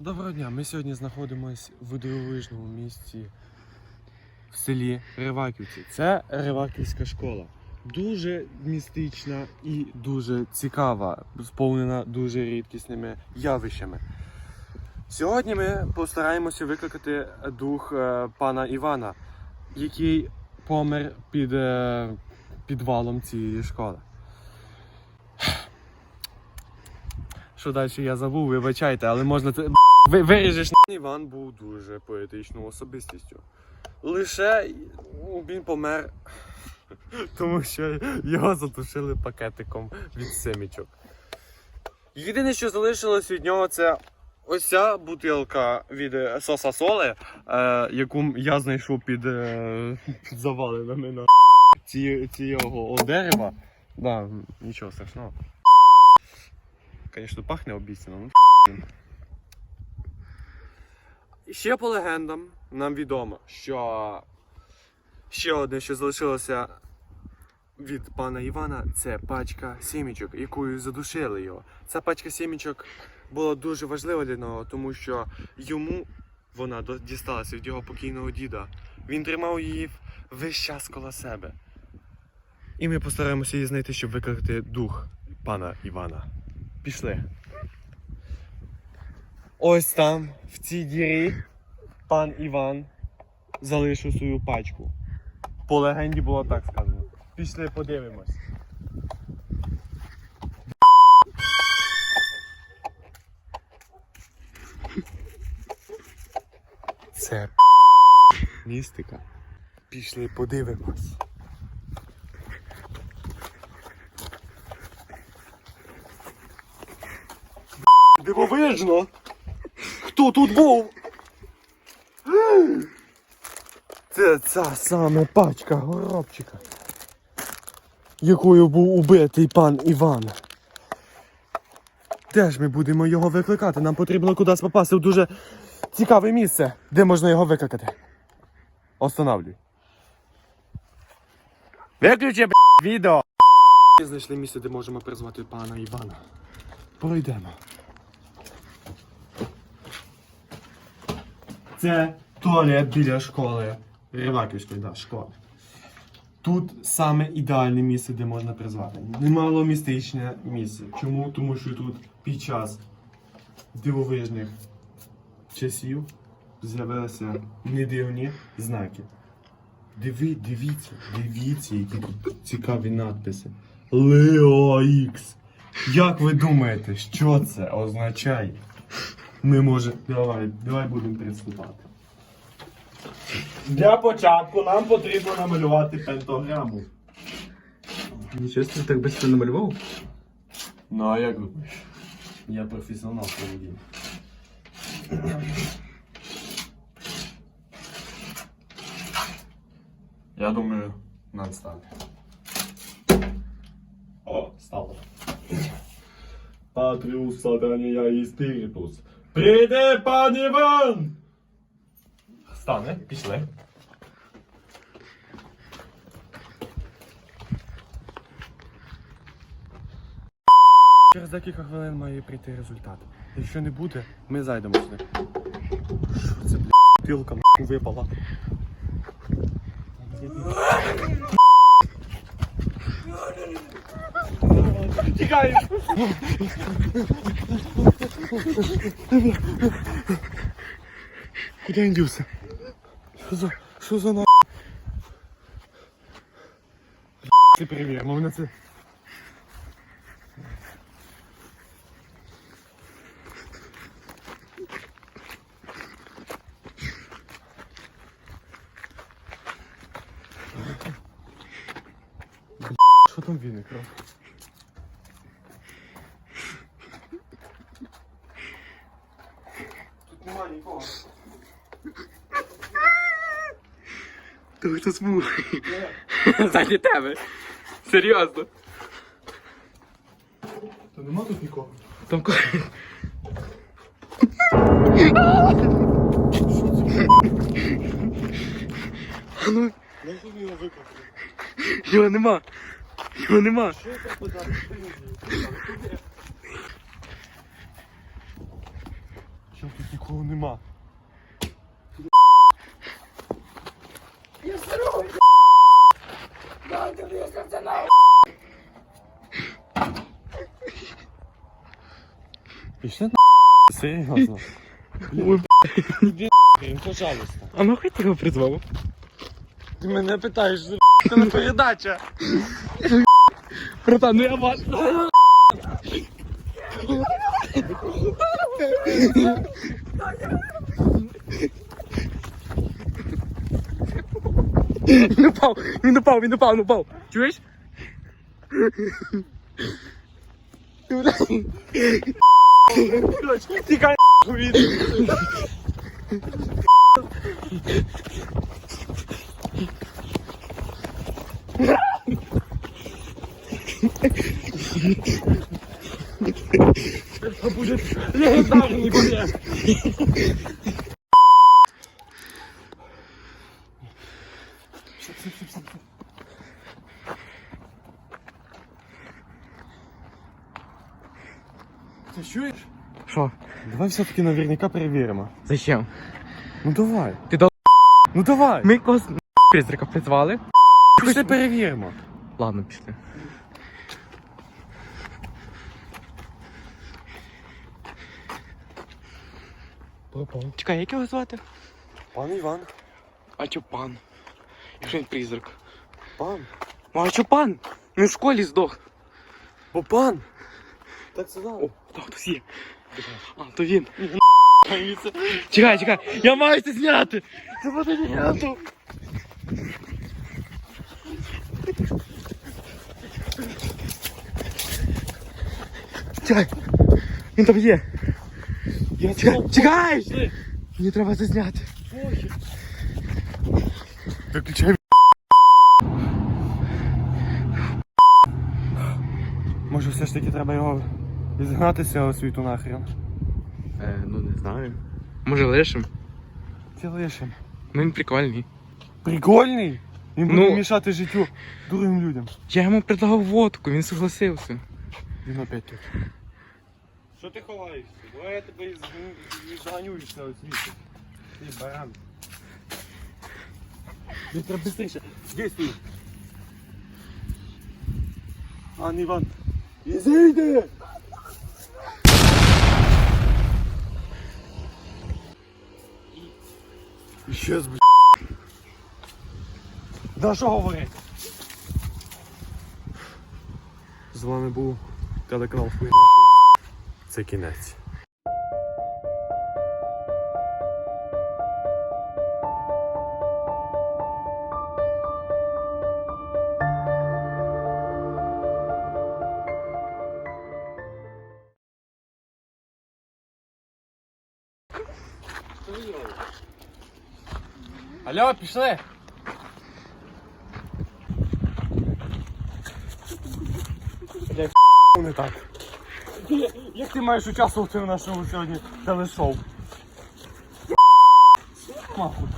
Доброго дня. Ми сьогодні знаходимося в дивовижному місті в селі Риваківці. Це Риваківська школа. Дуже містична і дуже цікава, сповнена дуже рідкісними явищами. Сьогодні ми постараємося викликати дух е, пана Івана, який помер під е, підвалом цієї школи. Що далі я забув, вибачайте, але можна це. Ви, виріжеш. Іван був дуже поетичною особистістю. Лише він помер, тому що його затушили пакетиком від семічок. Єдине, що залишилось від нього, це ось ця бутилка від е, Соса Соле, е, яку я знайшов під, е, під завалинами на ці, цього дерева. Да, нічого страшного. Звісно, пахне обіцяно. ну. Ще по легендам нам відомо, що ще одне, що залишилося від пана Івана, це пачка сімічок, якою задушили його. Ця пачка сімічок була дуже важлива для нього, тому що йому вона дісталася від його покійного діда. Він тримав її весь час коло себе. І ми постараємося її знайти, щоб викликати дух пана Івана. Пішли. Ось там, в цій дірі, пан Іван залишив свою пачку. По легенді було так сказано. Пішли подивимось. Це містика. Пішли подивимось. Дивовижно! Хто тут був? Це ця саме пачка горобчика, якою був убитий пан Іван. Де ж ми будемо його викликати? Нам потрібно кудись попасти в дуже цікаве місце, де можна його викликати. Останавлюй. Виключи б, відео. Ми знайшли місце, де можемо призвати пана Івана. Пройдемо. Це туалет біля школи. Риваківської, да, школи. Тут саме ідеальне місце, де можна призвати. Немало містичне місце. Чому? Тому що тут під час дивовижних часів з'явилися недивні знаки. Диви, дивіться, дивіться, які тут цікаві надписи. Лео Ікс. Як ви думаєте, що це означає? Ми може. Давай, давай будемо приступати. Для початку нам потрібно намалювати пентограму. Нічого собі так швидко намалював? Ну а як думаєш? Я професіонал в. Я думаю, нам стане. О, стало. Патріус сатанія і спіритус. Прийде пан Іван! Стане, пішли. Через декілька хвилин має прийти результат. Якщо не буде, ми зайдемо сюди. Що це, бля? Пілка нахуй випала. Тікай! Куди він дівся? Що за... Що за на... Це перевіримо, мене це... нікого. То хтось був. Заді тебе. Серйозно. Та нема тут нікого. Там ко- А ну? Його нема. Його нема. Що це подати? Що тут нікого нема? Пішли на Серйозно. Ой, Іди нахрен, пожалуйста. А нахуй ти його призвав? Ти мене питаєш, це не передача. Братан, ну я бачу. Він упав, він упав, він упав, він упав. Чуєш? Тікай від. Легендарний буде. Ти чуєш? Що? Давай все-таки наверняка перевіримо. Зачем? Ну давай. Ти дал... Ну давай. Ми когось призрака призвали. Пішли перевіримо. Ладно, пішли. Пропав. Чекай, як його звати? Пан Іван. А чо пан? Якщо він призрак. Пан. Ну а чо пан? Він в школі здох. Бо пан. Так це О, там хтось є. А, то він. Чекай, чекай, я маю це зняти! Це буде знято! Чекай! Він там є! Я Чекай! Чекай! Мені треба це зняти. Виключай. Може все ж таки треба його зігнати з цього світу нахрен. Е, ну не знаю. Може лишим? Ти лишим. Ну він прикольний. Прикольний. Він буде Ну. мішати життю другим людям. Я йому предлагав водку, він согласився. Він опять тут. Що ти ховаєшся? Давай я тебе зганю з цього світу. Ти баран. Мені треба быстріше. Дійствуй. Пан Іван. Ізійди! Щас, блядь. Да що говорить? З вами був телеканал Хуйна. Це кінець. Алло, пішли! Не так. Як ти маєш участвувати в нашому сьогодні телешоу? Махуй.